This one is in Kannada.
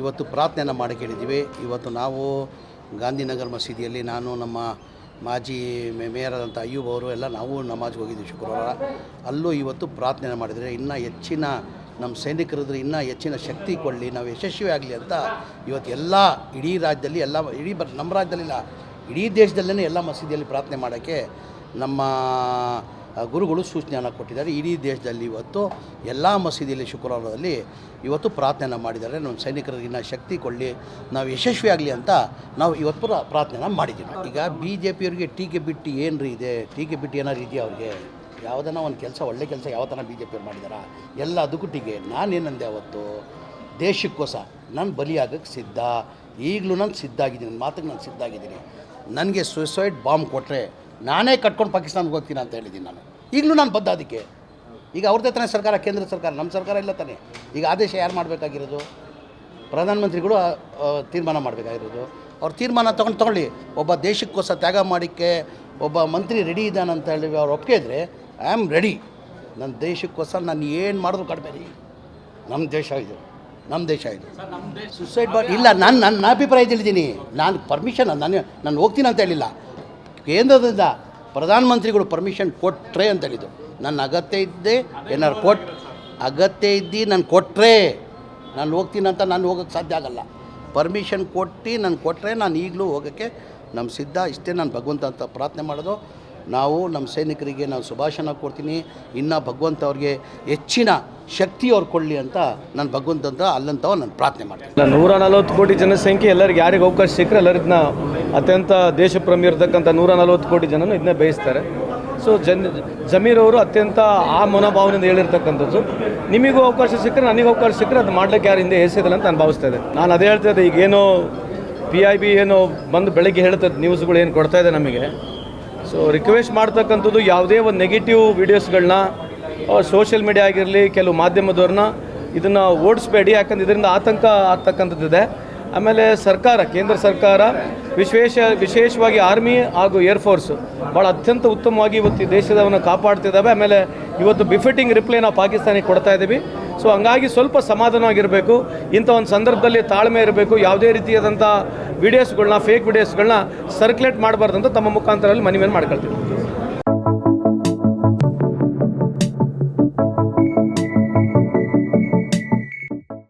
ಇವತ್ತು ಪ್ರಾರ್ಥನೆಯನ್ನು ಮಾಡಿ ಕೇಳಿದ್ದೀವಿ ಇವತ್ತು ನಾವು ಗಾಂಧಿನಗರ ಮಸೀದಿಯಲ್ಲಿ ನಾನು, ನಮ್ಮ ಮಾಜಿ ಮೇಯರಾದಂಥ ಅಯ್ಯೂಬ್ ಅವರು ಎಲ್ಲ ನಾವು ನಮಾಜ್ಗೆ ಹೋಗಿದ್ದೀವಿ ಶುಕ್ರವಾರ. ಅಲ್ಲೂ ಇವತ್ತು ಪ್ರಾರ್ಥನೆ ಮಾಡಿದರೆ ಇನ್ನೂ ಹೆಚ್ಚಿನ ನಮ್ಮ ಸೈನಿಕರಿದ್ರೆ ಇನ್ನೂ ಹೆಚ್ಚಿನ ಶಕ್ತಿ ಕೊಡಲಿ, ನಾವು ಯಶಸ್ವಿ ಆಗಲಿ ಅಂತ ಇವತ್ತು ಎಲ್ಲ ಇಡೀ ರಾಜ್ಯದಲ್ಲಿ, ಎಲ್ಲ ಇಡೀ ನಮ್ಮ ರಾಜ್ಯದಲ್ಲಿಲ್ಲ, ಇಡೀ ದೇಶದಲ್ಲೇ ಎಲ್ಲ ಮಸೀದಿಯಲ್ಲಿ ಪ್ರಾರ್ಥನೆ ಮಾಡೋಕ್ಕೆ ನಮ್ಮ ಗುರುಗಳು ಸೂಚನೆಯನ್ನು ಕೊಟ್ಟಿದ್ದಾರೆ. ಇಡೀ ದೇಶದಲ್ಲಿ ಇವತ್ತು ಎಲ್ಲ ಮಸೀದಿಯಲ್ಲಿ ಶುಕ್ರವಾರದಲ್ಲಿ ಇವತ್ತು ಪ್ರಾರ್ಥನೆ ಮಾಡಿದ್ದಾರೆ. ನಮ್ಮ ಸೈನಿಕರಿಗೆ ಇನ್ನೂ ಶಕ್ತಿ ಕೊಡಲಿ, ನಾವು ಯಶಸ್ವಿ ಆಗಲಿ ಅಂತ ನಾವು ಇವತ್ತು ಪ್ರಾರ್ಥನೆ ಮಾಡಿದ್ದೀವಿ. ಈಗ ಬಿ ಜೆ ಪಿಯವ್ರಿಗೆ ಟೀಕೆ ಬಿಟ್ಟು ಏನ್ರೀ ಇದೆ? ಟೀಕೆ ಬಿಟ್ಟು ಏನಾರು ಇದೆಯಾ ಅವ್ರಿಗೆ? ಯಾವುದನ್ನ ಒಂದು ಕೆಲಸ, ಒಳ್ಳೆ ಕೆಲಸ ಯಾವತ್ತನ ಬಿ ಜೆ ಪಿಯವ್ರು ಮಾಡಿದಾರ? ಎಲ್ಲ ಅದಕ್ಕೂ ಟೀಕೆ ನಾನೇನಂದೆ ಅವತ್ತು? ದೇಶಕ್ಕೋಸ ನಾನು ಬಲಿಯಾಗಕ್ಕೆ ಸಿದ್ಧ. ಈಗಲೂ ನಾನು ಸಿದ್ಧ ಆಗಿದ್ದೀನಿ. ಮಾತಿಗೆ ನಾನು ಸಿದ್ಧ ಆಗಿದ್ದೀನಿ. ನನಗೆ ಸುಸೈಡ್ ಬಾಂಬ್ ಕೊಟ್ಟರೆ ನಾನೇ ಕಟ್ಕೊಂಡು ಪಾಕಿಸ್ತಾನಕ್ಕೆ ಹೋಗ್ತೀನಿ ಅಂತ ಹೇಳಿದ್ದೀನಿ ನಾನು. ಈಗಲೂ ನಾನು ಬದ್ಧ ಅದಕ್ಕೆ. ಈಗ ಅವ್ರದ್ದೇ ತಾನೇ ಸರ್ಕಾರ ಕೇಂದ್ರ ಸರ್ಕಾರ ನಮ್ಮ ಸರ್ಕಾರ ಇಲ್ಲ ತಾನೇ. ಈಗ ಆದೇಶ ಯಾರು ಮಾಡಬೇಕಾಗಿರೋದು? ಪ್ರಧಾನಮಂತ್ರಿಗಳು ತೀರ್ಮಾನ ಮಾಡಬೇಕಾಗಿರೋದು. ಅವ್ರು ತೀರ್ಮಾನ ತೊಗೊಂಡು ತೊಗೊಳ್ಳಿ. ಒಬ್ಬ ದೇಶಕ್ಕೋಸ್ಕರ ತ್ಯಾಗ ಮಾಡಿಕ್ಕೆ ಒಬ್ಬ ಮಂತ್ರಿ ರೆಡಿ ಇದ್ದಾನೆ ಅಂತ ಹೇಳಿ ಅವ್ರು ಒಪ್ಪಿಗೆ ಇದ್ದರೆ ಐ ಆಮ್ ರೆಡಿ ನನ್ನ ದೇಶಕ್ಕೋಸ್ಕರ ನಾನು ಏನು ಮಾಡಿದ್ರು ಕಡಿಮೆ ರೀ. ನಮ್ಮ ದೇಶ ಇದು. ನಮ್ಮ ದೇಶ ಇದು. ಸುಸೈಡ್ ಇಲ್ಲ ನಾನು ನನ್ನ ಅಭಿಪ್ರಾಯ ತಿಳಿದ್ದೀನಿ ನಾನು ಪರ್ಮಿಷನ್ ನಾನು ನಾನು ಹೋಗ್ತೀನಿ ಅಂತ ಹೇಳಿಲ್ಲ. ಕೇಂದ್ರದಿಂದ ಪ್ರಧಾನಮಂತ್ರಿಗಳು ಪರ್ಮಿಷನ್ ಕೊಟ್ಟರೆ ಅಂತ ಹೇಳಿದ್ದು ನನ್ನ ಅಗತ್ಯ ಇದ್ದೆ ಏನಾರು ಕೊಟ್, ಅಗತ್ಯ ಇದ್ದು ನಾನು ಕೊಟ್ಟರೆ ನಾನು ಹೋಗ್ತೀನಂತ ನಾನು ಹೋಗೋಕ್ಕೆ ಸಾಧ್ಯ ಆಗಲ್ಲ. ಪರ್ಮಿಷನ್ ಕೊಟ್ಟು ನಾನು ಕೊಟ್ಟರೆ ನಾನು ಈಗಲೂ ಹೋಗೋಕ್ಕೆ ನಮ್ಮ ಸಿದ್ಧ, ಇಷ್ಟೇ ನಾನು ಭಗವಂತ ಅಂತ ಪ್ರಾರ್ಥನೆ ಮಾಡೋದು. ನಾವು ನಮ್ಮ ಸೈನಿಕರಿಗೆ ನಾನು ಸುಭಾಷಣ ಕೊಡ್ತೀನಿ. ಇನ್ನು ಭಗವಂತ ಅವ್ರಿಗೆ ಹೆಚ್ಚಿನ ಶಕ್ತಿ ಅವ್ರು ಕೊಡಲಿ ಅಂತ ನಾನು ಭಗವಂತ ಅಂತ ಅಲ್ಲಂತವ ನಾನು ಪ್ರಾರ್ಥನೆ ಮಾಡ್ತೀನಿ. ನೂರ ನಲವತ್ತು ಕೋಟಿ ಜನಸಂಖ್ಯೆ ಎಲ್ಲರಿಗೆ ಯಾರಿಗೆ ಅವಕಾಶ ಸಿಕ್ಕರೆ ಎಲ್ಲರಿದ್ನ ಅತ್ಯಂತ ದೇಶಪ್ರೇಮಿ ಇರತಕ್ಕಂಥ ನೂರ ನಲವತ್ತು ಕೋಟಿ ಜನನು ಇದನ್ನೇ ಬಯಸ್ತಾರೆ. ಸೊ ಜನ್, ಜಮೀರ್ ಅವರು ಅತ್ಯಂತ ಆ ಮನೋಭಾವನೆಯಿಂದ ಹೇಳಿರ್ತಕ್ಕಂಥದ್ದು. ನಿಮಗೂ ಅವಕಾಶ ಸಿಕ್ಕರೆ, ನನಗೆ ಅವಕಾಶ ಸಿಕ್ಕರೆ ಅದು ಮಾಡ್ಲಿಕ್ಕೆ ಯಾರು ಹಿಂದೆ ಎಸೆದಿಲ್ಲ ಅಂತ ನಾನು ಭಾವಿಸ್ತಾ ನಾನು ಅದೇ ಹೇಳ್ತಾ ಇದ್ದೆ ಈಗೇನೋ ಪಿ ಐ ಬಿ ಏನೋ ಬಂದು ಬೆಳಗ್ಗೆ ಹೇಳ್ತದೆ ನ್ಯೂಸ್ಗಳು ಏನು ಕೊಡ್ತಾ ಇದೆ ನಮಗೆ. ಸೊ ರಿಕ್ವೆಸ್ಟ್ ಮಾಡ್ತಕ್ಕಂಥದ್ದು ಯಾವುದೇ ಒಂದು ನೆಗೆಟಿವ್ ವೀಡಿಯೋಸ್ಗಳನ್ನ ಸೋಷಿಯಲ್ ಮೀಡಿಯಾ ಆಗಿರಲಿ, ಕೆಲವು ಮಾಧ್ಯಮದವ್ರನ್ನ ಇದನ್ನು ಓಡಿಸ್ಬೇಡಿ, ಯಾಕಂದ್ರೆ ಇದರಿಂದ ಆತಂಕ ಆಗ್ತಕ್ಕಂಥದ್ದಿದೆ. ಆಮೇಲೆ ಸರ್ಕಾರ, ಕೇಂದ್ರ ಸರ್ಕಾರ ವಿಶೇಷ ವಿಶೇಷವಾಗಿ ಆರ್ಮಿ ಹಾಗೂ ಏರ್ಫೋರ್ಸ್ ಭಾಳ ಅತ್ಯಂತ ಉತ್ತಮವಾಗಿ ಇವತ್ತು ಈ ದೇಶದವನ್ನು ಕಾಪಾಡ್ತಿದ್ದಾವೆ ಆಮೇಲೆ ಇವತ್ತು ಬಿಫಿಟಿಂಗ್ ರಿಪ್ಲೈ ನಾವು ಪಾಕಿಸ್ತಾನಿಗೆ ಕೊಡ್ತಾ ಇದ್ದೀವಿ ಸೊ ಹಂಗಾಗಿ ಸ್ವಲ್ಪ ಸಮಾಧಾನವಾಗಿರಬೇಕು ಇಂಥ ಒಂದು ಸಂದರ್ಭದಲ್ಲಿ ತಾಳ್ಮೆ ಇರಬೇಕು. ಯಾವುದೇ ರೀತಿಯಾದಂಥ ವಿಡಿಯೋಸ್ಗಳನ್ನ ಫೇಕ್ ವಿಡಿಯೋಸ್ಗಳನ್ನ ಸರ್ಕ್ಯುಲೇಟ್ ಮಾಡಬಾರ್ದು ಅಂತ ತಮ್ಮ ಮುಖಾಂತರಲ್ಲಿ ಮನವಿಯನ್ನು ಮಾಡ್ಕೊಳ್ತೀವಿ.